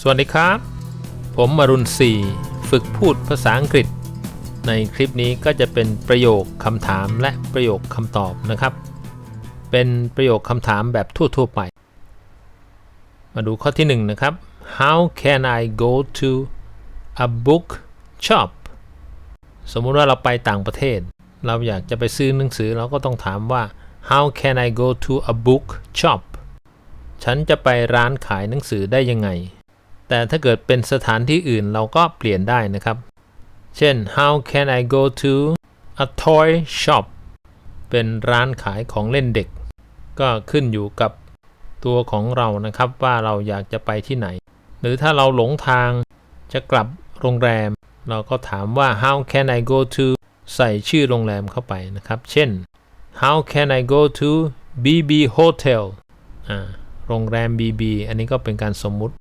สวัสดีครับ ผมมารุณศรีฝึกพูดภาษาอังกฤษ ในคลิปนี้ก็จะเป็นประโยคคำถามและประโยคคำตอบนะครับ เป็นประโยคคำถามแบบทั่วๆไป มาดูข้อที่1นะครับ How can I go to a book shop สมมุติว่าเราไปต่างประเทศ เราอยากจะไปซื้อหนังสือเราก็ต้องถามว่า How can I go to a book shop ฉันจะไปร้านขายหนังสือได้ยังไง แต่ถ้าเกิดเป็นสถานที่อื่นเราก็เปลี่ยนได้นะครับ เช่น How can I go to a toy shop เป็นร้านขายของเล่นเด็ก ก็ขึ้นอยู่กับตัวของเรานะครับว่าเราอยากจะไปที่ไหน หรือถ้าเราหลงทางจะกลับโรงแรม เราก็ถามว่า How can I go to ใส่ชื่อโรงแรมเข้าไปนะครับ เช่น How can I go to BB Hotel อ่า โรงแรม BB อันนี้ก็เป็นการสมมุติ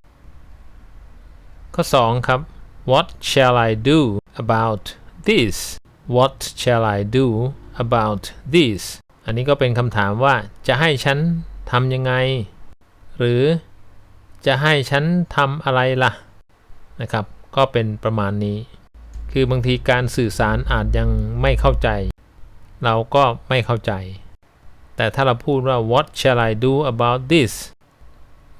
ข้อ 2 ครับ What shall I do about this What shall I do about this อันนี้ก็เป็นคำถามว่าจะให้ฉันทำยังไง หรือจะให้ฉันทำอะไรล่ะนะครับ ก็เป็นประมาณนี้ คือบางทีการสื่อสารอาจยังไม่เข้าใจ เราก็ไม่เข้าใจ แต่ถ้าเราพูดว่า what shall I do about this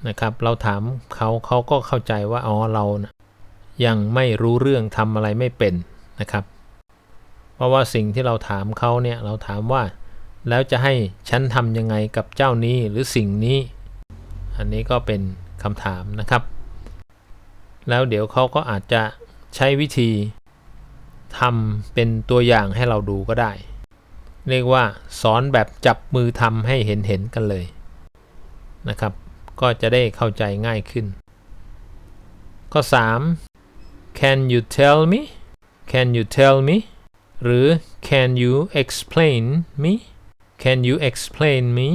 นะครับ เราถามเขาเขาก็เข้าใจว่าอ๋อเรานะยังไม่รู้เรื่องทำอะไรไม่เป็นนะครับ เพราะว่าสิ่งที่เราถามเขาเนี่ยเราถามว่า แล้วจะให้ฉันทำยังไงกับเจ้านี้หรือสิ่งนี้ อันนี้ก็เป็นคำถามนะครับ แล้วเดี๋ยวเขาก็อาจจะใช้วิธีทำเป็นตัวอย่างให้เราดูก็ได้ เรียกว่าสอนแบบจับมือทำให้เห็นเห็นกันเลยนะครับ ก็จะได้เข้าใจง่ายขึ้น ข้อ 3 Can you tell me Can you tell me หรือ Can you explain me Can you explain me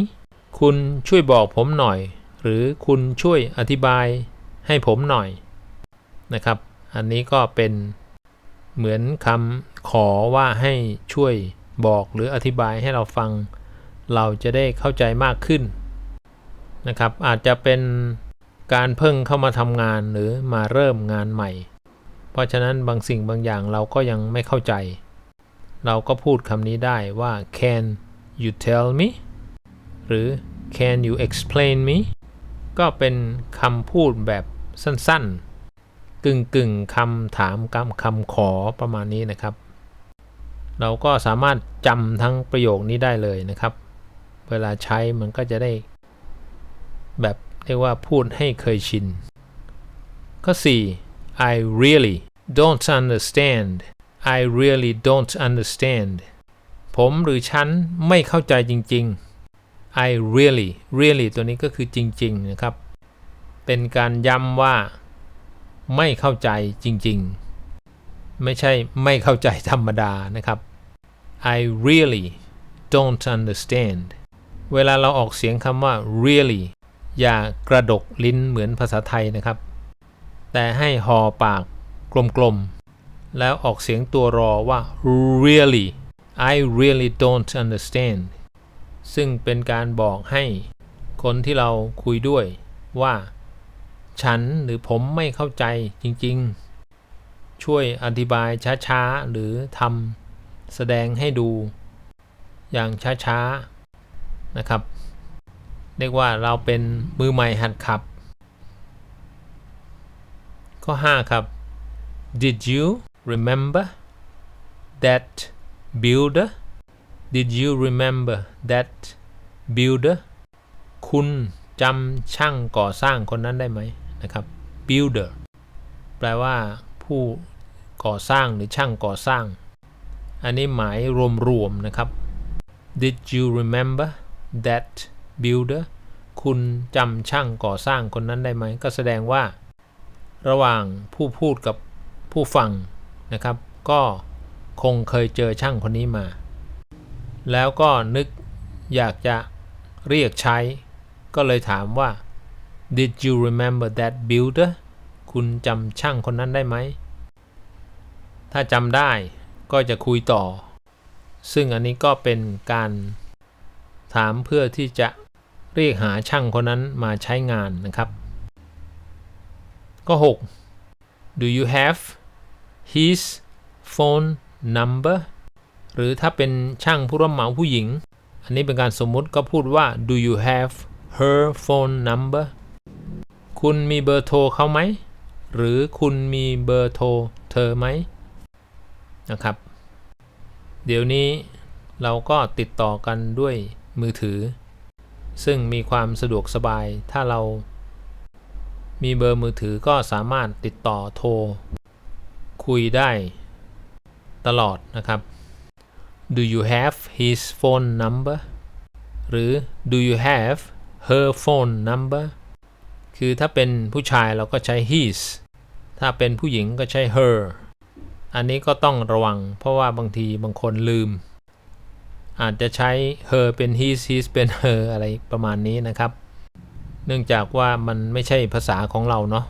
คุณช่วยบอกผมหน่อย หรือคุณช่วยอธิบายให้ผมหน่อยนะครับ อันนี้ก็เป็นเหมือนคำขอว่าให้ช่วยบอกหรืออธิบายให้เราฟัง เราจะได้เข้าใจมากขึ้น นะครับ อาจจะเป็นการเพิ่งเข้ามาทำงานหรือมาเริ่มงานใหม่ เพราะฉะนั้นบางสิ่งบางอย่างเราก็ยังไม่เข้าใจ เราก็พูดคำนี้ได้ว่า can you tell me หรือ can you explain me ก็เป็นคำพูดแบบสั้นๆ กึ่งกึ่งคำถามคำคำขอประมาณนี้นะครับ เราก็สามารถจำทั้งประโยคนี้ได้เลยนะครับ เวลาใช้มันก็จะได้ แบบเรียกว่าพูดให้เคยชิน ข้อ 4 I really don't understand I really don't understand ผมหรือฉันไม่เข้าใจจริง ๆ I really really ตัวนี้ก็คือจริง ๆ นะครับ เป็นการย้ำว่า ไม่เข้าใจจริง ๆ ไม่ใช่ไม่เข้าใจธรรมดานะครับ I really don't understand เวลาเราออกเสียงคำว่า really อย่ากระดกลิ้นเหมือนภาษาไทยนะครับ แต่ให้หอปากกลมๆ แล้วออกเสียงตัวรอว่า really I really don't understand ซึ่งเป็นการบอกให้คนที่เราคุยด้วยว่า ฉันหรือผมไม่เข้าใจจริงๆ ช่วยอธิบายช้าๆ หรือทำแสดงให้ดู อย่างช้าๆ นะครับ เรียกว่าเราเป็นมือใหม่หัดขับ ข้อ 5 ครับ Did you remember that builder Did you remember that builder คุณจำช่างก่อสร้างคนนั้นได้ไหมนะครับ builder แปลว่าผู้ก่อสร้างหรือช่างก่อสร้าง อันนี้หมายรวมๆนะครับ Did you remember that builder คุณจำช่างก่อสร้างคนนั้นได้ไหม ก็แสดงว่า ระหว่างผู้พูดกับผู้ฟังนะครับ ก็คงเคยเจอช่างคนนี้มา แล้วก็นึกอยากจะเรียกใช้ ก็เลยถามว่า Did you remember that builder คุณจำช่างคนนั้นได้ไหม ถ้าจำได้ก็จะคุยต่อ ซึ่งอันนี้ก็เป็นการถามเพื่อที่จะ เรียกหาช่างคนนั้นมาใช้งานนะครับก็ 6 do you have his phone number หรือถ้าเป็นช่างผู้รับเหมาผู้หญิง อันนี้เป็นการสมมุติก็พูดว่า do you have her phone number คุณมีเบอร์โทรเขาไหม หรือคุณมีเบอร์โทรเธอไหมนะครับ เดี๋ยวนี้เราก็ติดต่อกันด้วยมือถือ ซึ่งมีความสะดวกสบาย ถ้าเรามีเบอร์มือถือก็สามารถติดต่อโทร คุยได้ตลอดนะครับ Do you have his phone number หรือ Do you have her phone number คือถ้าเป็นผู้ชายเราก็ใช้ his ถ้าเป็นผู้หญิงก็ใช้ her อันนี้ก็ต้องระวังเพราะว่าบางทีบางคนลืม อาจจะใช้ her เป็น his his เป็น her อะไรประมาณนี้นะครับ เนื่องจากว่ามันไม่ใช่ภาษาของเราเนาะ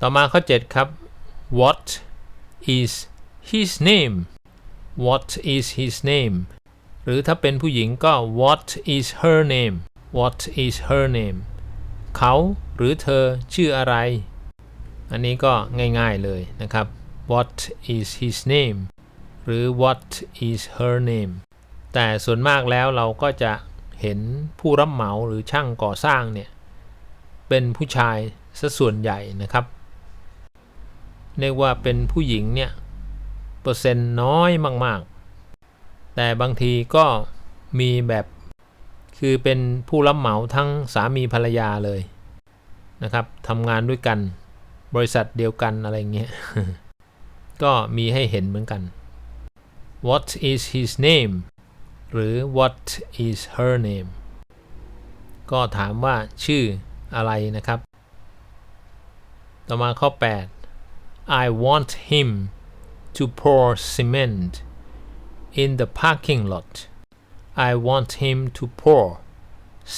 ต่อมาข้อ 7 ครับ what is his name what is his name หรือถ้าเป็นผู้หญิงก็ what is her name what is her name เขาหรือเธอชื่ออะไร อันนี้ก็ง่ายๆเลยนะครับ what is his name หรือ what is her name แต่ส่วนมากแล้วเราก็จะเห็นผู้รับเหมาหรือช่างก่อสร้างเนี่ยเป็นผู้ชายซะส่วนใหญ่นะครับเรียกว่าเป็นผู้หญิงเนี่ยเปอร์เซ็นต์น้อยมากๆ แต่บางทีก็มีแบบคือเป็นผู้รับเหมาทั้งสามีภรรยาเลยนะครับทำงานด้วยกันบริษัทเดียวกันอะไรเงี้ย ก็มีให้เห็นเหมือนกัน What is his name หรือ What is her name ก็ถามว่าชื่ออะไรนะครับ ต่อมาข้อ 8 I want him to pour cement in the parking lot I want him to pour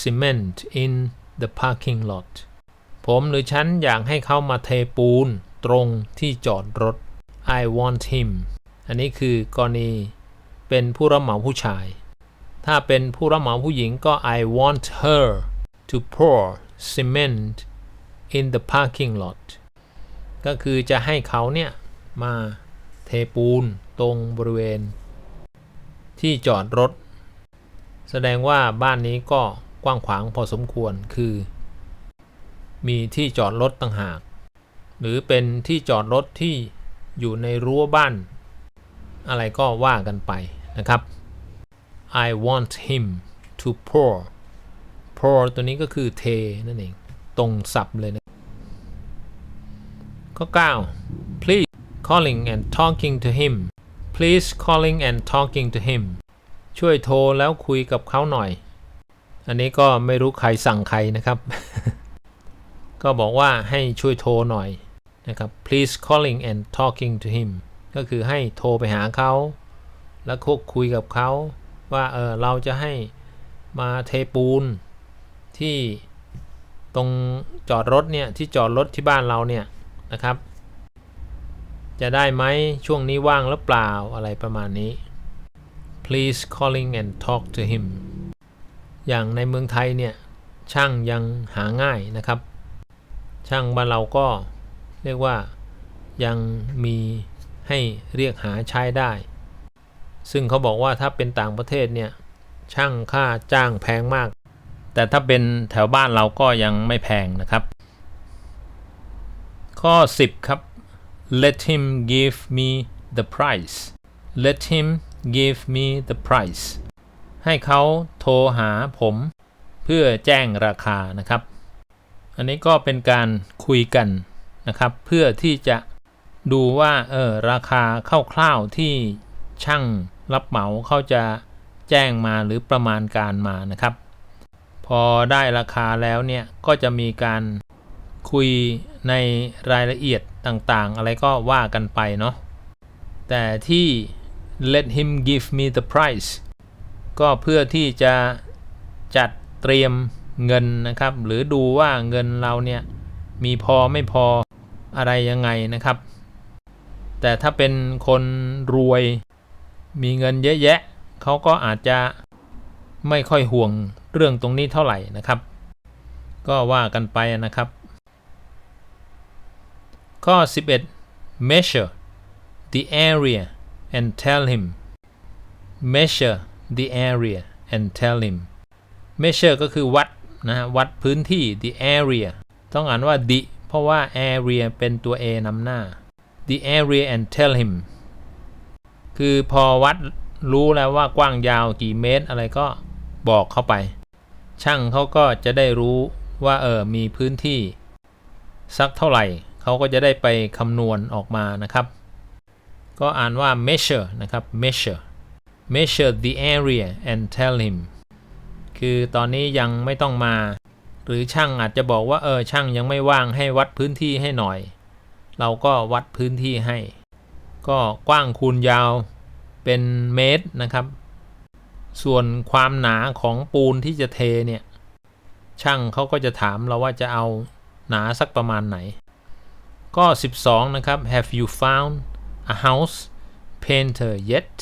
cement in the parking lot ผมหรือฉันอยากให้เขามาเทปูนตรงที่จอดรถ I want him อันนี้คือกรณีเป็นผู้รับเหมาผู้ชาย ถ้าเป็นผู้รับเหมาผู้หญิงก็ I want her to pour cement in the parking lot ก็คือจะให้เขาเนี่ย มาเทปูนตรงบริเวณ ที่จอดรถ แสดงว่าบ้านนี้ก็กว้างขวางพอสมควรคือ มีที่จอดรถต่างหาก หรือเป็นที่จอดรถที่อยู่ในรั้วบ้าน อะไรก็ว่ากันไปนะครับ I want him to pour pour ตัวนี้ก็คือเทนั่นเอง ตรงสับเลยนะ ข้อ 9 please calling and talking to him please calling and talking to him ช่วยโทรแล้วคุยกับเขาหน่อย อันนี้ก็ไม่รู้ใครสั่งใครนะครับ ก็บอกว่าให้ช่วยโทรหน่อยนะครับ please calling and talking to him ก็คือให้โทรไปหาเขา แล้วคุยกับเขา ว่าเออเราจะให้มาเทปูนที่ตรงจอดรถเนี่ยที่จอดรถที่บ้านเราเนี่ยนะครับ จะได้ไหมช่วงนี้ว่างหรือเปล่าอะไรประมาณนี้ please calling and talk to him อย่างในเมืองไทยเนี่ยช่างยังหาง่ายนะครับ ช่างบ้านเราก็เรียกว่ายังมีให้เรียกหาใช้ได้ ซึ่งเขาบอกว่าถ้าเป็นต่างประเทศเนี่ยช่างค่าจ้างแพงมาก แต่ถ้าเป็นแถวบ้านเราก็ยังไม่แพงนะครับ ข้อ 10 ครับ let him give me the price let him give me the price ให้เขาโทรหาผมเพื่อแจ้งราคานะครับ อันนี้ก็เป็นการคุยกันนะครับ เพื่อที่จะดูว่าเออราคาคร่าวๆที่ ช่างรับเหมาเขาจะแจ้งมาหรือประมาณการมานะครับ พอได้ราคาแล้วเนี่ยก็จะมีการคุยในรายละเอียดต่างๆ อะไรก็ว่ากันไปเนาะแต่ที่ let him give me the price ก็เพื่อที่จะจัดเตรียมเงินนะครับ หรือดูว่าเงินเราเนี่ยมีพอไม่พออะไรยังไงนะครับ แต่ถ้าเป็นคนรวย มีเงินเยอะแยะ เขาก็อาจจะไม่ค่อยห่วงเรื่องตรงนี้เท่าไหร่นะครับ ก็ว่ากันไปนะครับ ข้อ 11 measure the area and tell him measure the area and tell him measure ก็คือวัดนะฮะวัดพื้นที่ the area ต้องอ่านว่า the เพราะว่า area เป็นตัว a นำหน้า the area and tell him คือพอวัดรู้แล้วว่ากว้างยาวกี่เมตรอะไรก็บอกเข้าไป ช่างเขาก็จะได้รู้ว่าเออมีพื้นที่ สักเท่าไหร่เขาก็จะได้ไปคำนวณออกมานะครับ ก็อ่านว่า measure นะครับ measure measure the area and tell him คือตอนนี้ยังไม่ต้องมา หรือช่างอาจจะบอกว่าเออช่างยังไม่ว่างให้วัดพื้นที่ให้หน่อย เราก็วัดพื้นที่ให้ ก็กว้างคูณยาวเป็นเมตรนะครับ ส่วนความหนาของปูนที่จะเทเนี่ย ช่างเขาก็จะถามเราว่าจะเอาหนาสักประมาณไหน ก็ 12 นะครับ Have you found a house painter yet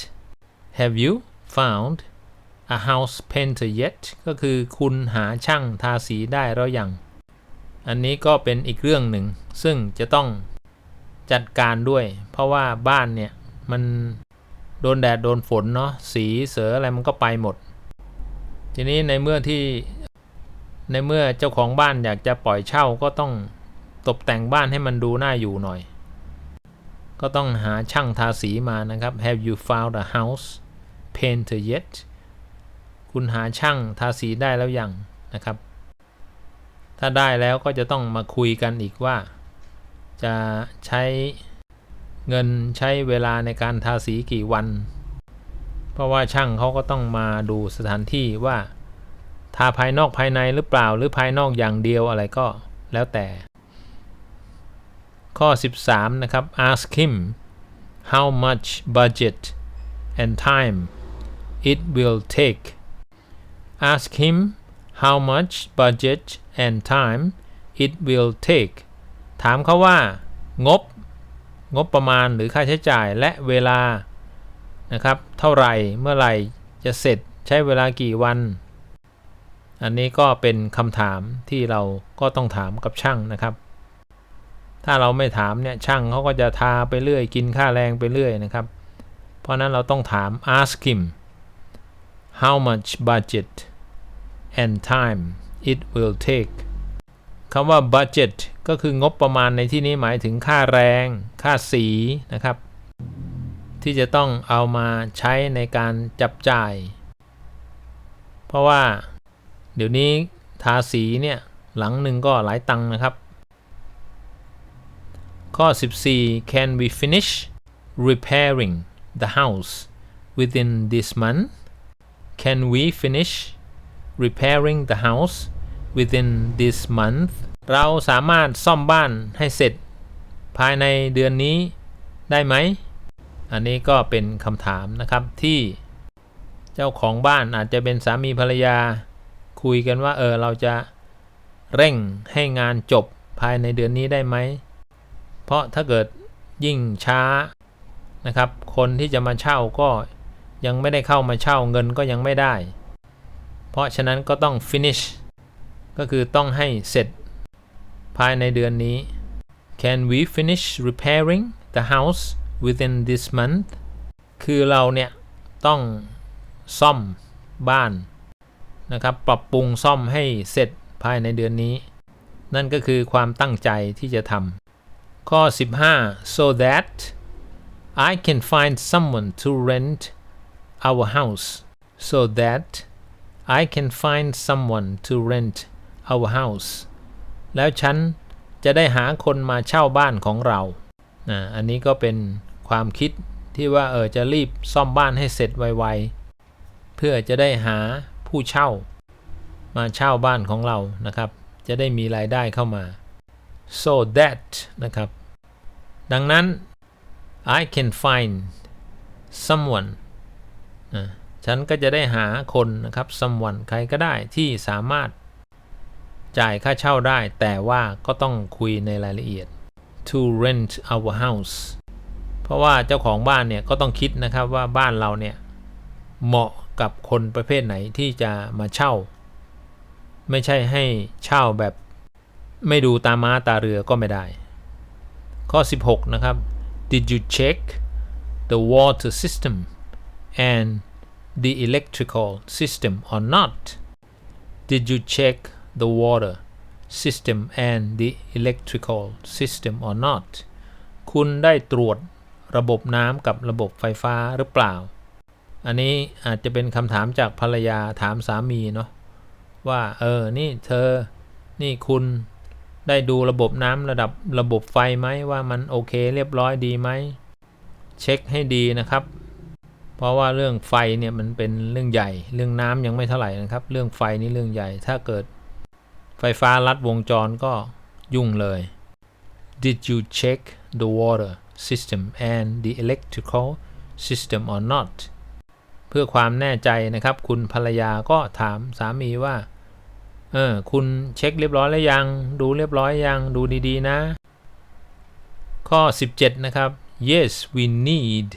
Have you found a house painter yet ก็คือคุณหาช่างทาสีได้แล้วยัง อันนี้ก็เป็นอีกเรื่องหนึ่ง ซึ่งจะต้อง จัดการด้วย เพราะว่าบ้านเนี่ยมันโดนแดดโดนฝนเนาะสีเสืออะไรมันก็ไปหมด ทีนี้ในเมื่อที่ในเมื่อเจ้าของบ้านอยากจะปล่อยเช่าก็ต้องตกแต่งบ้านให้มันดูน่าอยู่หน่อย ก็ต้องหาช่างทาสีมานะครับ Have you found a house painter yet คุณหาช่างทาสีได้แล้วยังนะครับ ถ้าได้แล้วก็จะต้องมาคุยกันอีกว่า จะใช้เงินใช้เวลาในการทาสีกี่วัน เพราะว่าช่างเขาก็ต้องมาดูสถานที่ว่า ทาภายนอกภายในหรือเปล่าหรือภายนอกอย่างเดียวอะไรก็แล้วแต่ ข้อ 13 นะครับ ask him how much budget and time it will take ask him how much budget and time it will take ถามเขาว่า งบ งบประมาณหรือค่าใช้จ่ายและเวลานะครับ เท่าไหร่เมื่อไหร่จะเสร็จใช้เวลากี่วัน อันนี้ก็เป็นคำถามที่เราก็ต้องถามกับช่างนะครับ ถ้าเราไม่ถามเนี่ยช่างเขาก็จะทาไปเรื่อย กินค่าแรงไปเรื่อยนะครับ เพราะนั้นเราต้องถาม ask him how much budget and time it will take คำว่า budget ก็คืองบประมาณในที่นี้หมายถึงค่าแรง ค่าสีนะครับ ที่จะต้องเอามาใช้ในการจับจ่าย เพราะว่าเดี๋ยวนี้ทาสีเนี่ยหลังหนึ่งก็หลายตังค์นะครับ ข้อ 14 Can we finish repairing the house within this month Can we finish repairing the house within this month เราสามารถซ่อมบ้านให้เสร็จ ภายในเดือนนี้ได้ไหม อันนี้ก็เป็นคำถามนะครับที่เจ้าของบ้านอาจจะเป็นสามีภรรยา คุยกันว่าเออเราจะเร่งให้งานจบภายในเดือนนี้ได้ไหม เพราะถ้าเกิดยิ่งช้านะครับ คนที่จะมาเช่าก็ยังไม่ได้เข้ามาเช่าเงินก็ยังไม่ได้ เพราะฉะนั้นก็ต้อง finish ก็คือต้องให้เสร็จภายในเดือนนี้ Can we finish repairing the house within this month คือเราเนี่ยต้องซ่อมบ้านนะครับปรับปรุงซ่อมให้เสร็จภายในเดือนนี้ นั่นก็คือความตั้งใจที่จะทำข้อ 15 so that I can find someone to rent our house so that I can find someone to rent our house แล้วฉันจะได้หาคนมาเช่าบ้านของเรานะอันนี้ก็เป็นความคิดที่ว่าเออจะรีบซ่อมบ้านให้เสร็จไวๆ เพื่อจะได้หาผู้เช่า มาเช่าบ้านของเรานะครับ จะได้มีรายได้เข้ามา so that นะครับ ดังนั้น I can find someone นะฉันก็จะได้หาคนนะครับ someone ใครก็ได้ที่สามารถ จ่ายค่าเช่าได้ แต่ว่าก็ต้องคุยในรายละเอียด to rent our house เพราะว่าเจ้าของบ้านเนี่ยก็ต้องคิดนะครับว่าบ้านเราเนี่ยเหมาะกับคนประเภทไหนที่จะมาเช่า ไม่ใช่ให้เช่าแบบไม่ดูตาม้าตาเรือก็ไม่ได้ ข้อ 16 นะครับ Did you check the water system and the electrical system or not Did you check the water system and the electrical system or not คุณได้ตรวจระบบน้ำกับระบบไฟฟ้าหรือเปล่า อันนี้อาจจะเป็นคำถามจากภรรยาถามสามีเนาะว่าเออ นี่เธอ นี่คุณได้ดูระบบน้ำระดับระบบไฟไหมว่ามันโอเคเรียบร้อยดีไหม เช็คให้ดีนะครับ เพราะว่าเรื่องไฟเนี่ยมันเป็นเรื่องใหญ่ เรื่องน้ำยังไม่เท่าไหร่นะครับ เรื่องไฟนี่เรื่องใหญ่ ถ้าเกิด ไฟฟ้าลัดวงจรก็ยุ่งเลย Did you check the water system and the electrical system or not เพื่อความแน่ใจนะครับ คุณภรรยาก็ถามสามีว่า เออ คุณเช็คเรียบร้อยแล้วยัง ดูเรียบร้อยยัง ดูดีๆนะ ข้อ 17 นะครับ yes we need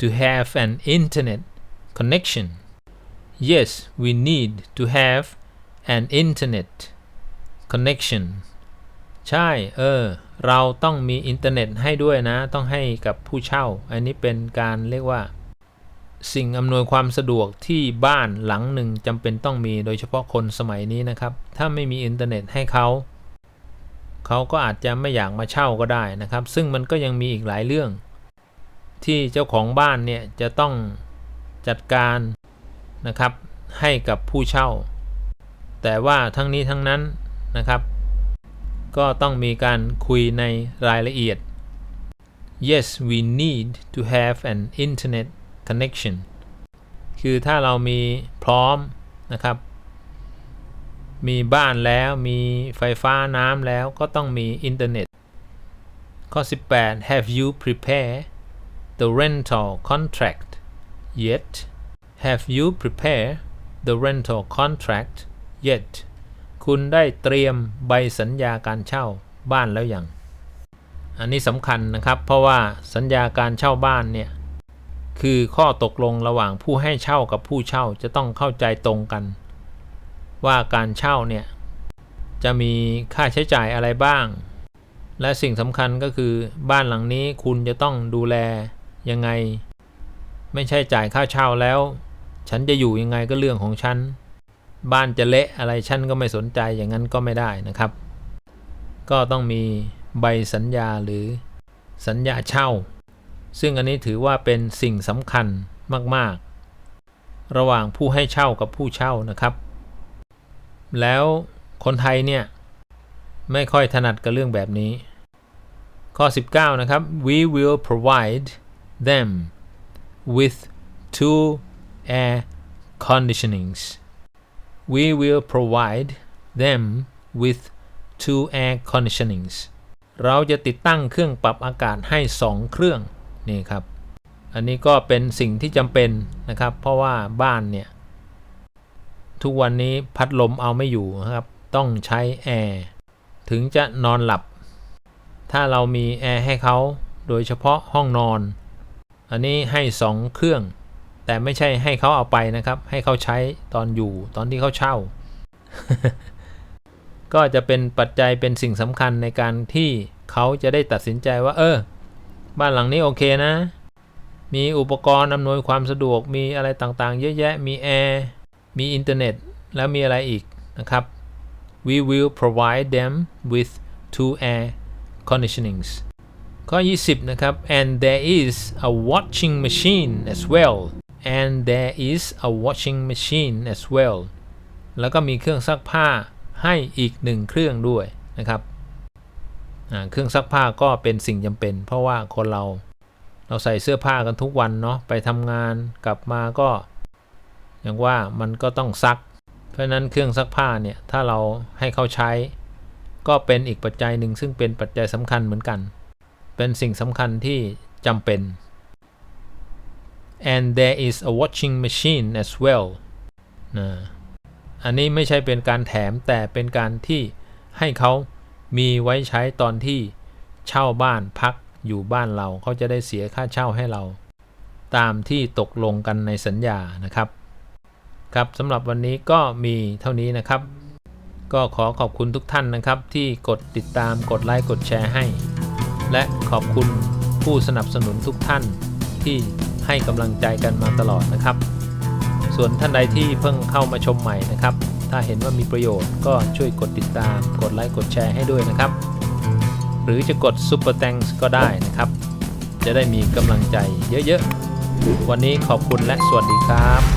to have an internet connection yes we need to have an internet connection ใช่ เออ เราต้องมีอินเทอร์เน็ตให้ด้วยนะ ต้องให้กับผู้เช่า อันนี้เป็นการเรียกว่า สิ่งอำนวยความสะดวกที่บ้านหลังหนึ่งจำเป็นต้องมีโดยเฉพาะคนสมัยนี้นะครับ ถ้าไม่มีอินเทอร์เน็ตให้เขาเขาก็อาจจะไม่อยากมาเช่าก็ได้นะครับ ซึ่งมันก็ยังมีอีกหลายเรื่อง ที่เจ้าของบ้านเนี่ยจะต้องจัดการนะครับให้กับผู้เช่า แต่ว่าทั้งนี้ทั้งนั้น นะครับ ก็ต้องมีการคุยในรายละเอียด yes we need to have an internet connection คือถ้าเรามีพร้อมนะครับ มีบ้านแล้วมีไฟฟ้าน้ำแล้วก็ต้องมีอินเทอร์เน็ต ข้อ 18 have you prepared the rental contract yet have you prepared the rental contract yet คุณได้เตรียมใบสัญญาการเช่าบ้านแล้วยังอันนี้สำคัญนะครับ เพราะว่าสัญญาการเช่าบ้านเนี่ยคือข้อตกลงระหว่างผู้ให้เช่ากับผู้เช่าจะต้องเข้าใจตรงกัน ว่าการเช่าเนี่ยจะมีค่าใช้จ่ายอะไรบ้าง และสิ่งสำคัญก็คือบ้านหลังนี้คุณจะต้องดูแลยังไง ไม่ใช่จ่ายค่าเช่าแล้ว ฉันจะอยู่ยังไงก็เรื่องของฉัน บ้านจะเละอะไรฉันก็ไม่สนใจอย่างนั้นก็ไม่ได้นะครับ ก็ต้องมีใบสัญญาหรือสัญญาเช่า ซึ่งอันนี้ถือว่าเป็นสิ่งสำคัญมาก ๆ ระหว่างผู้ให้เช่ากับผู้เช่านะครับ แล้วคนไทยเนี่ย ไม่ค่อยถนัดกับเรื่องแบบนี้ ข้อ 19 นะครับ we will provide them with two air conditionings we will provide them with two air conditionings เราจะติดตั้งเครื่องปรับอากาศให้ 2 เครื่องนี่ครับ อันนี้ก็เป็นสิ่งที่จำเป็นนะครับ เพราะว่าบ้านเนี่ย ทุกวันนี้พัดลมเอาไม่อยู่นะครับ ต้องใช้แอร์ถึงจะนอนหลับ ถ้าเรามีแอร์ให้เขาโดยเฉพาะห้องนอน อันนี้ให้ 2 เครื่อง แต่ไม่ใช่ให้เขาเอาไปนะครับ ให้เขาใช้ตอนอยู่ตอนที่เขาเช่า ก็จะเป็นปัจจัยเป็นสิ่งสำคัญในการที่เขาจะได้ตัดสินใจว่า เออ บ้านหลังนี้โอเคนะ มีอุปกรณ์อำนวยความสะดวกมีอะไรต่างๆ เยอะแยะ มีแอร์มีอินเทอร์เน็ตแล้วมีอะไรอีกนะครับ we will provide them with two air conditionings ข้อ 20 นะครับ and there is a washing machine as well and there is a washing machine as well แล้วก็มีเครื่องซักผ้าให้อีกหนึ่งเครื่องด้วยนะครับ เครื่องซักผ้าก็เป็นสิ่งจำเป็น เพราะว่าคนเราเราใส่เสื้อผ้ากันทุกวันเนาะไปทำงานกลับมาก็ อย่างว่ามันก็ต้องซัก เพราะนั้นเครื่องซักผ้าเนี่ยถ้าเราให้เขาใช้ ก็เป็นอีกปัจจัยหนึ่งซึ่งเป็นปัจจัยสำคัญเหมือนกัน เป็นสิ่งสำคัญที่จำเป็น and there is a washing machine as well นะอันนี้ไม่ใช่เป็นการแถมแต่เป็นการที่ให้เขามีไว้ใช้ตอนที่เช่าบ้านพักอยู่บ้านเราเขาจะได้เสียค่าเช่าให้เรา ตามที่ตกลงกันในสัญญานะครับ ครับสำหรับวันนี้ก็มีเท่านี้นะครับ ก็ขอขอบคุณทุกท่านนะครับ ที่กดติดตามกดไลค์กดแชร์ให้ และขอบคุณผู้สนับสนุนทุกท่านที่ ให้กำลังใจกันมาตลอดนะครับ ส่วนท่านใดที่เพิ่งเข้ามาชมใหม่นะครับ ถ้าเห็นว่ามีประโยชน์ก็ช่วยกดติดตาม กดไลค์กดแชร์ให้ด้วยนะครับ หรือจะกด Super Thanks ก็ได้นะครับ จะได้มีกำลังใจเยอะๆ วันนี้ขอบคุณและสวัสดีครับ